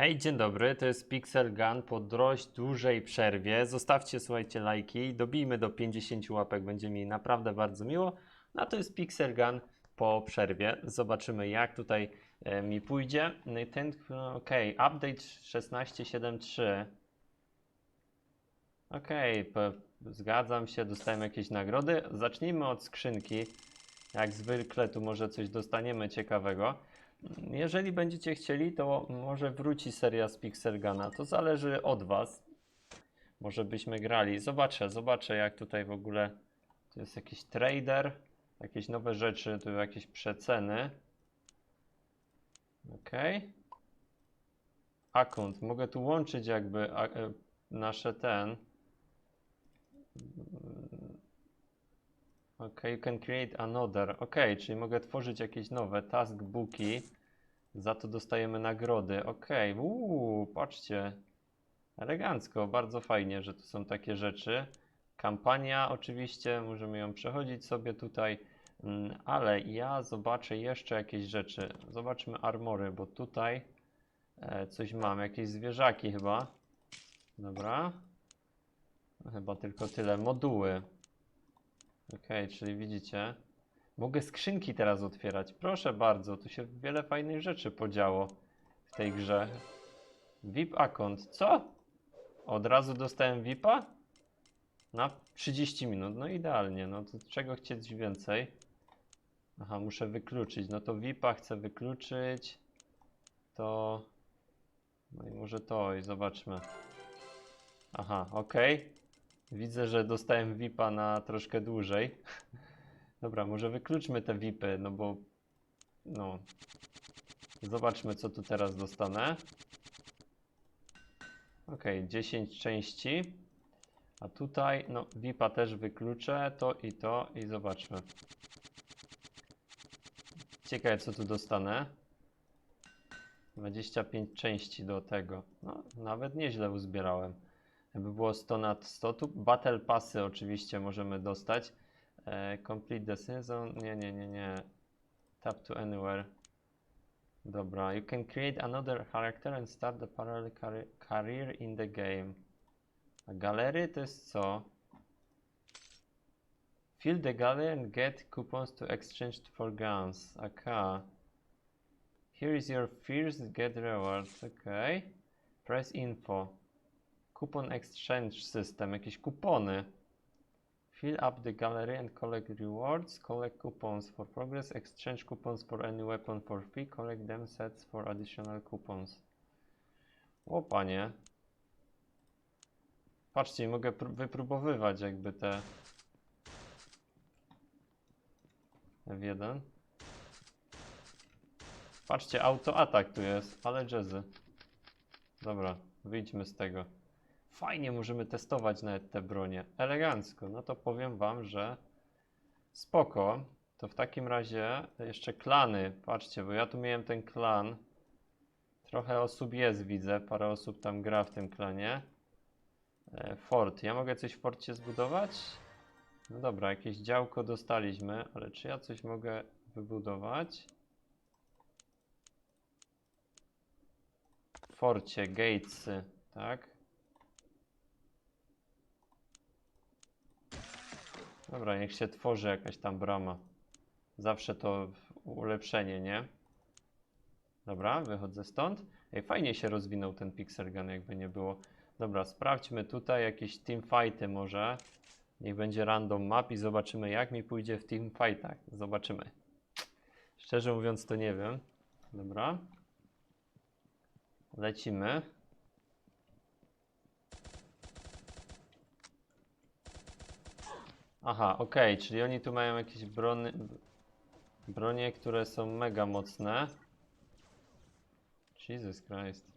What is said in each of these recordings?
Hej, dzień dobry, to jest Pixel Gun po dość dużej przerwie. Zostawcie, słuchajcie, lajki, dobijmy do 50 łapek, będzie mi naprawdę bardzo miło. No to jest Pixel Gun po przerwie. Zobaczymy, jak tutaj e, mi pójdzie. No ten, ok, update 16.7.3. Okej, pe- zgadzam się, dostałem jakieś nagrody. Zacznijmy od skrzynki. Jak zwykle tu może coś dostaniemy ciekawego. Jeżeli będziecie chcieli, to może wróci seria z Pixelgana. To zależy od Was. Może byśmy grali. Zobaczę, zobaczę jak tutaj w ogóle. Tu jest jakiś trader, jakieś nowe rzeczy, tu jakieś przeceny. Ok. Akont. Mogę tu łączyć jakby e, nasze ten. Ok, you can create another. Ok, czyli mogę tworzyć jakieś nowe taskbooki. Za to dostajemy nagrody. Ok, uuu, patrzcie. Elegancko, bardzo fajnie, że tu są takie rzeczy. Kampania oczywiście, możemy ją przechodzić sobie tutaj. Mm, Ale ja zobaczę jeszcze jakieś rzeczy. Zobaczmy armory, bo tutaj e, coś mam. Jakieś zwierzaki chyba. Dobra. Chyba tylko tyle. Moduły. Okej, czyli widzicie. Mogę skrzynki teraz otwierać. Proszę bardzo, tu się wiele fajnych rzeczy podziało w tej grze. VIP account. Co? Od razu dostałem VIPa? Na 30 minut. No idealnie. No to czego chcieć więcej? Aha, muszę wykluczyć. No to VIPa chcę wykluczyć. To. No i może to i zobaczmy. Aha, okej. Widzę, że dostałem VIPa na troszkę dłużej. Dobra, może wykluczmy te VIPy, no bo. No. Zobaczmy, co tu teraz dostanę. Ok, 10 części. A tutaj, no, VIPa też wykluczę, to i to, i zobaczmy. Ciekawe, co tu dostanę. 25 części do tego. No, nawet nieźle uzbierałem. Jakby było 100 nad 100, tu Battle Passy oczywiście możemy dostać. E, complete the season, nie, nie, nie, nie. Tap to anywhere. Dobra, you can create another character and start the parallel career in the game. A galery to jest co? Fill the gallery and get coupons to exchange for guns. Aka. Here is your first get reward. Okay. Press info. Coupon exchange system. Jakieś kupony. Fill up the gallery and collect rewards. Collect coupons for progress. Exchange coupons for any weapon for free. Collect them sets for additional coupons. O panie. Patrzcie, mogę pró- wypróbowywać jakby te F1. Patrzcie, autoatak tu jest, ale jazzy. Dobra, wyjdźmy z tego. Fajnie możemy testować nawet te bronie. Elegancko. No to powiem wam, że spoko. To w takim razie jeszcze klany. Patrzcie, bo ja tu miałem ten klan. Trochę osób jest, widzę. Parę osób tam gra w tym klanie. E, Fort. Ja mogę coś w forcie zbudować? No dobra, jakieś działko dostaliśmy, ale czy ja coś mogę wybudować? W forcie, gatesy, tak? Dobra, niech się tworzy jakaś tam brama. Zawsze to ulepszenie, nie? Dobra, wychodzę stąd. Ej, fajnie się rozwinął ten Pixel Gun, jakby nie było. Dobra, sprawdźmy tutaj jakieś teamfighty może. Niech będzie random map i zobaczymy jak mi pójdzie w teamfightach. Zobaczymy. Szczerze mówiąc to nie wiem. Dobra. Lecimy. Aha, okej, czyli oni tu mają jakieś brony, bronie, które są mega mocne. Jesus Christ.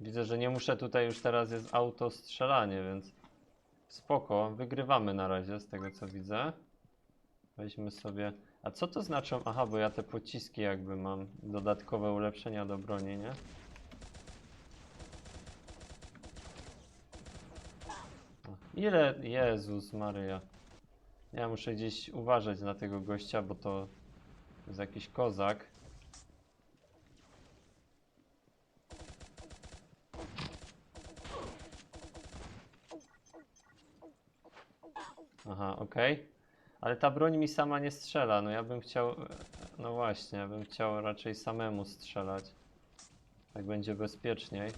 Widzę, że nie muszę tutaj już teraz jest auto strzelanie, więc spoko, wygrywamy na razie z tego co widzę. Weźmy sobie. A co to znaczą? Aha, bo ja te pociski jakby mam dodatkowe ulepszenia do broni, nie? Ile? Jezus Maryja. Ja muszę gdzieś uważać na tego gościa, bo to jest jakiś kozak. Aha, okej. Ale ta broń mi sama nie strzela. No ja bym chciał. No właśnie, ja bym chciał raczej samemu strzelać. Tak będzie bezpieczniej.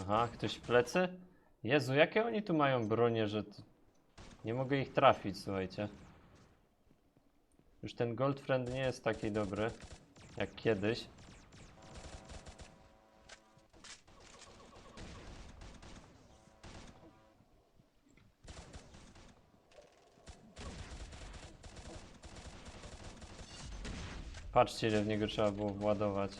Aha, ktoś plecy? Jezu, jakie oni tu mają bronie, że nie mogę ich trafić, słuchajcie. Już ten Goldfriend nie jest taki dobry jak kiedyś. Patrzcie, ile w niego trzeba było władować.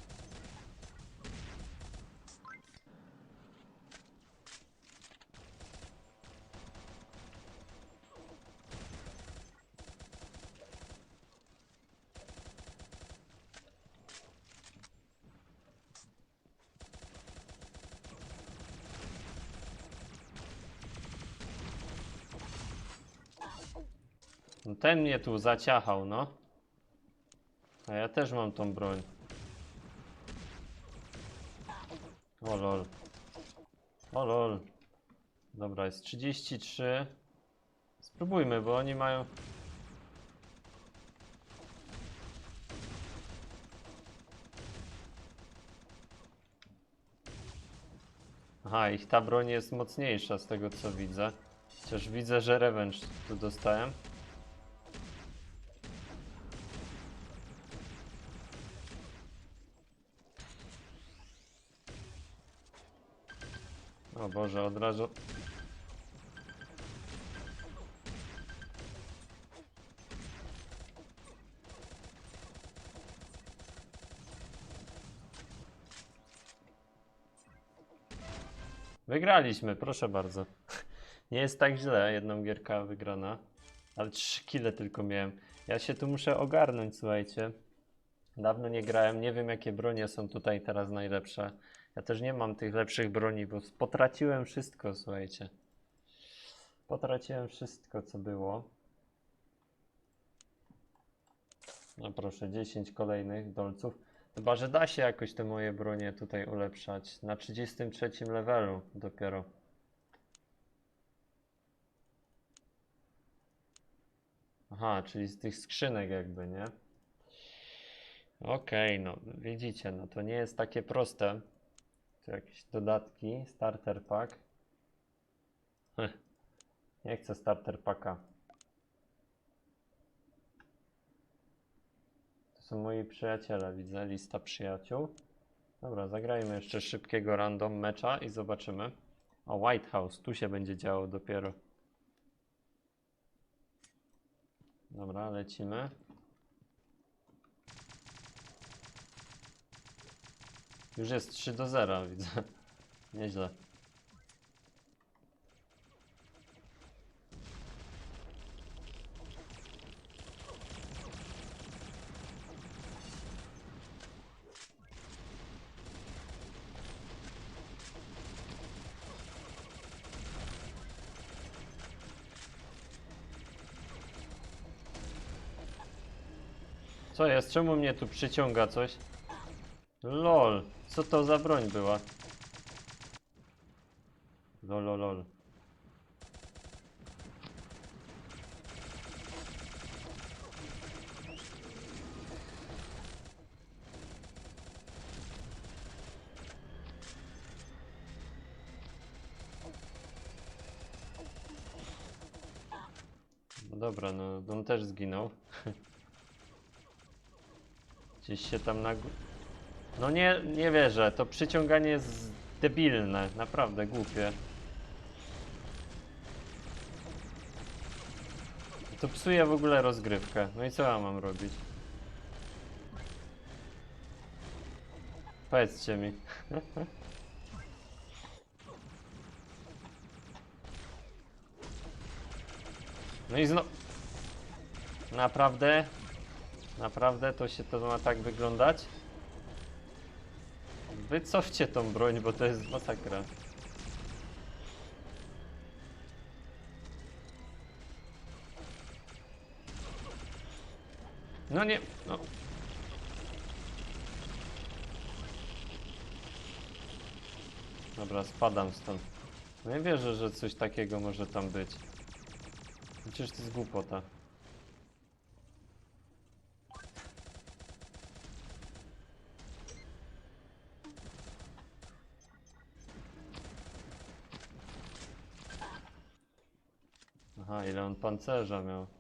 No ten mnie tu zaciachał, no. A ja też mam tą broń. O lol. O lol. Dobra, jest 33. Spróbujmy, bo oni mają... Aha, ich ta broń jest mocniejsza z tego co widzę. Chociaż widzę, że revenge tu dostałem. O Boże, od razu. Wygraliśmy, proszę bardzo. Nie jest tak źle, jedną gierka wygrana. Ale 3 kile tylko miałem. Ja się tu muszę ogarnąć, słuchajcie. Dawno nie grałem, nie wiem jakie bronie są tutaj teraz najlepsze. Ja też nie mam tych lepszych broni, bo potraciłem wszystko, słuchajcie. Potraciłem wszystko, co było. No proszę, 10 kolejnych dolców. Chyba, że da się jakoś te moje bronie tutaj ulepszać. Na 33 levelu dopiero. Aha, czyli z tych skrzynek jakby, nie? Okej, no widzicie, no to nie jest takie proste. Tu jakieś dodatki, starter pack. Heh, Nie chcę starter packa. To są moi przyjaciele, widzę, lista przyjaciół. Dobra, zagrajmy jeszcze szybkiego random mecza i zobaczymy. O, White House, tu się będzie działo dopiero. Dobra, lecimy. Już jest 3 do 0, widzę. Nieźle. Co jest? Czemu mnie tu przyciąga coś? LOL, co to za broń była? Lol, lol. No dobra, no on też zginął. Gdzieś się tam na... No nie, nie wierzę, to przyciąganie jest debilne, naprawdę głupie. To psuje w ogóle rozgrywkę. No i co ja mam robić? Powiedzcie mi. No i znowu... Naprawdę? Naprawdę to się to ma tak wyglądać? Wycofcie tą broń, bo to jest masakra. No nie, no. Dobra, spadam stąd. No nie wierzę, że coś takiego może tam być. Przecież to jest głupota. Ile on pancerza miał.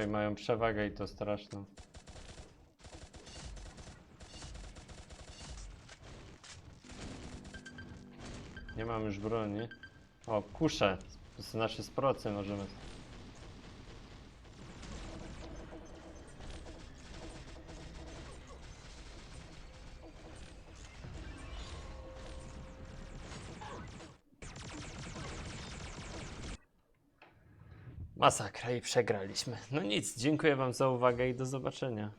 I mają przewagę i to straszną. Nie mam już broni. O, kusze. To znaczy z procy możemy. Masakra i przegraliśmy. No nic, dziękuję Wam za uwagę i do zobaczenia.